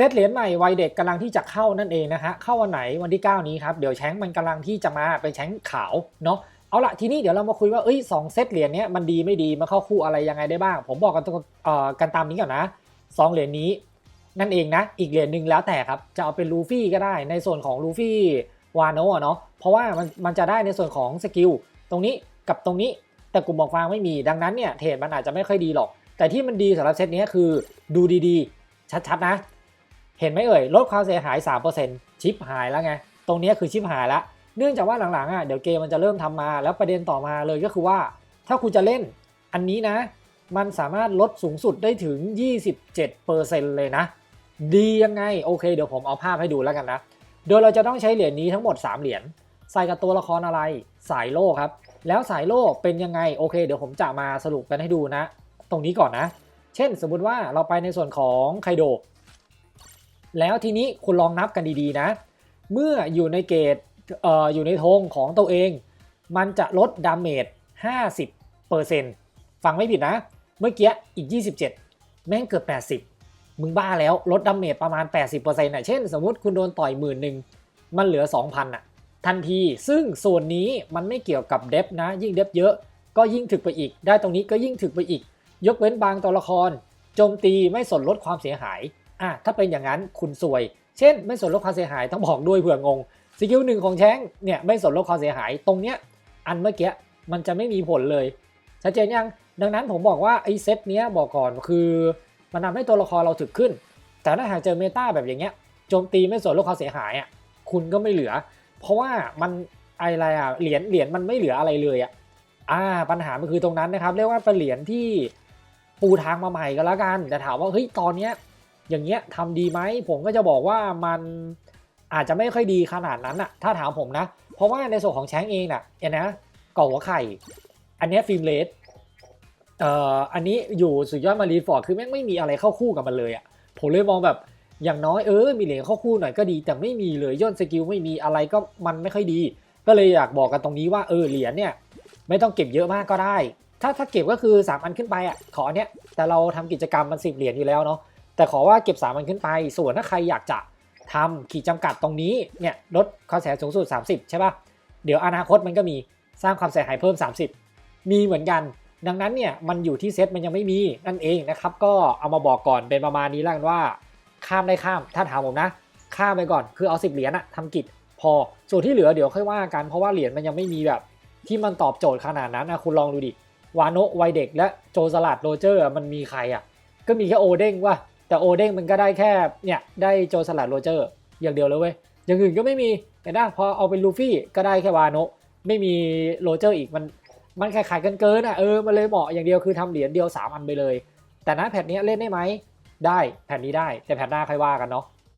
เซตเหรียญใหม่วัยเด็กกำลังที่จะเข้านั่นเองนะฮะเข้าวันไหนวันที่ 9 นี้ครับเดี๋ยวแชงมันกำลังที่จะมาเป็นแชงขาวเนาะเอาละทีนี้เดี๋ยวเรามาคุยว่าเอ้ยสองเซตเหรียญเนี้ยมันดีไม่ดีมันเข้าคู่อะไรยังไงได้บ้าง ผมบอกกันตรงเอ่อกันตามนี้ก่อนนะสองเหรียญนี้นั่นเองนะ อีกเหรียญหนึ่งแล้วแต่ครับ จะเอาเป็นลูฟี่ก็ได้ในส่วนของลูฟี่วานโนะเนาะเพราะว่ามันมันจะได้ในส่วนของสกิลตรงนี้กับตรงนี้แต่กลุ่มบอกฟางไม่มีดังนั้นเนี่ยเทรดมันอาจจะไม่ค่อยดีหรอก แต่ที่มันดีสำหรับเซตนี้คือดูดีๆ ชัดๆนะ เห็นไหมเอ่ยลดความเสียหาย 3%ชิปหายแล้วไง ตรงนี้คือชิปหายแล้ว เนื่องจากว่าหลังๆอะเดี๋ยวเกมมันจะเริ่มทำมาแล้วประเด็นต่อมาเลยก็คือว่า ถ้าคุณจะเล่นอันนี้นะ มันสามารถลดสูงสุดได้ถึง 27%เลยนะ ดียังไง โอเค เดี๋ยวผมเอาภาพให้ดูแล้วกันนะ โดยเราจะต้องใช้เหรียญนี้ทั้งหมด 3 เหรียญใส่กับตัวละครอะไรสายโล่ครับ แล้วสายโล่เป็นยังไงโอเค เดี๋ยวผมจะมาสรุปกันให้ดูนะ ตรงนี้ก่อนนะ เช่นสมมุติว่าเราไปในส่วนของไคโด แล้วทีนี้คุณลองนับกันดีๆนะ เมื่ออยู่ในเกตเอ่ออยู่ในธงของตัวเอง มันจะลดดาเมจ 50%ฟังไม่ผิดนะ เมื่อกี้อีก 27 แม่งเกือบ 80 มึงบ้าแล้วลดดาเมจประมาณ 80%น่ะเช่นสมมุติคุณโดนต่อยหมื่นหนึ่งมันเหลือ 2,000น่ะทันทีซึ่งส่วนนี้มันไม่เกี่ยวกับเดฟนะ ยิ่งเดฟเยอะก็ยิ่งถึกไปอีก ได้ตรงนี้ก็ยิ่งถึกไปอีก ยกเว้นบางตัวละครโจมตีไม่สนลดความเสียหาย อะถ้าเป็นอย่างนั้นคุณสวย เช่น ไม่สนลดความเสียหายต้องบอกด้วยเผื่องงสกิลหนึ่งของแชงเนี่ยไม่สนลดความเสียหายตรงเนี้ยอันเมื่อกี้มันจะไม่มีผลเลยชัดเจนยังดังนั้นผมบอกว่าไอ้เซตเนี้ยบอกก่อนคือมันทำให้ตัวละครเราถึกขึ้น แต่ถ้าหากเจอเมตาแบบอย่างเงี้ยโจมตีไม่สนลดความเสียหายอะคุณก็ไม่เหลือ เพราะว่ามันอะไรอะเหรียญเหรียญมันไม่เหลืออะไรเลยอะอ่าปัญหามันคือตรงนั้นนะครับ เรียกว่าเป็นเหรียญที่ปูทางมาใหม่ก็แล้วกัน แต่ถามว่าเฮ้ยตอนเนี้ย อย่างเงี้ยทำดีไหมผมก็จะบอกว่ามันอาจจะไม่ค่อยดีขนาดนั้นอะถ้าถามผมนะ เพราะว่าในส่วนของแชงเองน่ะเนี่ยนะก่อหัวไข่ อันนี้ฟิล์มเลสเอ่ออันนี้อยู่สุดยอดมารีฟอร์ดคือแม่งไม่มีอะไรเข้าคู่กับมันเลยอะผมเลยมองแบบอย่างน้อยเออมีเหรียญเข้าคู่หน่อยก็ดี แต่ไม่มีเลยย่นสกิลไม่มีอะไรก็มันไม่ค่อยดี ก็เลยอยากบอกกันตรงนี้ว่าเออเหรียญเนี่ยไม่ต้องเก็บเยอะมากก็ได้ ถ้าถ้าเก็บก็คือ 3 อันขึ้นไปอะขอเนี้ยแต่เราทำกิจกรรมมันสิบเหรียญอยู่แล้วเนาะ แต่ขอว่าเก็บ3อันขึ้นไป ส่วนถ้าใครอยากจะทำขีดจำกัดตรงนี้เนี่ยลดความเสียหายสูงสุด 30 ใช่ปะเดี๋ยวอนาคตมันก็มีสร้างความเสียหายเพิ่ม 30 มีเหมือนกัน ดังนั้นเนี่ยมันอยู่ที่เซตมันยังไม่มีนั่นเองนะครับ ก็เอามาบอกก่อนเป็นประมาณนี้แล้วกันว่า ข้ามได้ข้ามถ้าถามผมนะ ข้ามไปก่อนคือเอา 10 เหรียญอะทำกิจพอส่วนที่เหลือเดี๋ยวค่อยว่ากันเพราะว่าเหรียญมันยังไม่มีแบบ ที่มันตอบโจทย์ขนาดนั้นนะคุณลองดูดิวาโนะวัยเด็กและโจสลัดโรเจอร์มันมีใครอะก็มีแค่โอเด้งว่า แต่โอเด้งมันก็ได้แค่เนี่ยได้โจสลัดโรเจอร์ อย่างเดียวเลยเว้ยอย่างอื่นก็ไม่มีเห็นนะพอเอาเป็นลูฟี่ก็ได้แค่วาโนะไม่มีโรเจอร์อีกมันมันขายๆกันเกินอะเออมันเลยเหมาะอย่างเดียวคือทำเหรียญเดียว3อันไปเลย แต่นะแผ่นนี้เล่นได้ไหมได้แผ่นนี้ได้แต่แผ่นหน้าค่อยว่ากันเนาะ